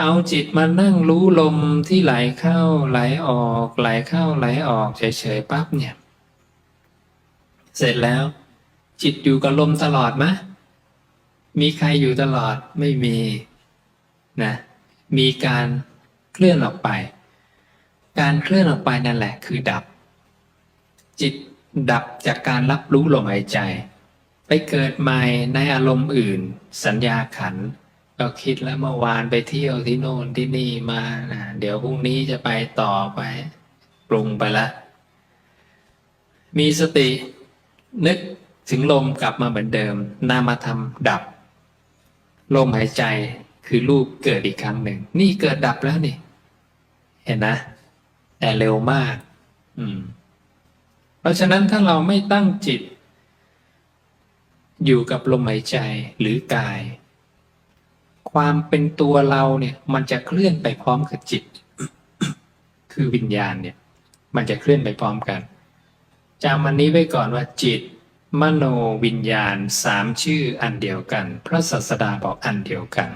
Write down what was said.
เอาจิตมานั่งรู้ลมที่ไหลเข้าไหลออกไหลเข้าไหลออกเฉยๆปั๊บเนี่ย เสร็จแล้ว จิตอยู่กับลมตลอดไหมมีใครอยู่ตลอดไม่มีนะมีการเคลื่อนออกไป การเคลื่อนออกไปนั่นแหละ คือดับ จิตดับจากการรับรู้ลมหายใจ ไปเกิดใหม่ในอารมณ์อื่น สัญญาขันธ์ ก็คิดแล้วเมื่อวานไปเที่ยวที่โน่นที่นี่มานะเดี๋ยวพรุ่งนี้จะไปต่อไป ปรุงไปละ มีสตินึกถึงลมกลับมาเหมือนเดิม นามธรรมดับ ลมหายใจคือรูปเกิดอีกครั้งหนึ่ง นี่เกิดดับแล้วนี่ เห็นนะ แต่เร็วมาก อืม เพราะฉะนั้นถ้าเราไม่ตั้งจิต อยู่กับลมหายใจหรือกาย ความเป็นตัวเราเนี่ย มันจะเคลื่อนไปพร้อมกับจิต คือวิญญาณเนี่ย มันจะเคลื่อนไปพร้อมกันจำมันนี้ไว้ก่อนว่าจิต มโนวิญญาณสามชื่ออันเดียวกัน พระศาสดาบอกอันเดียวกัน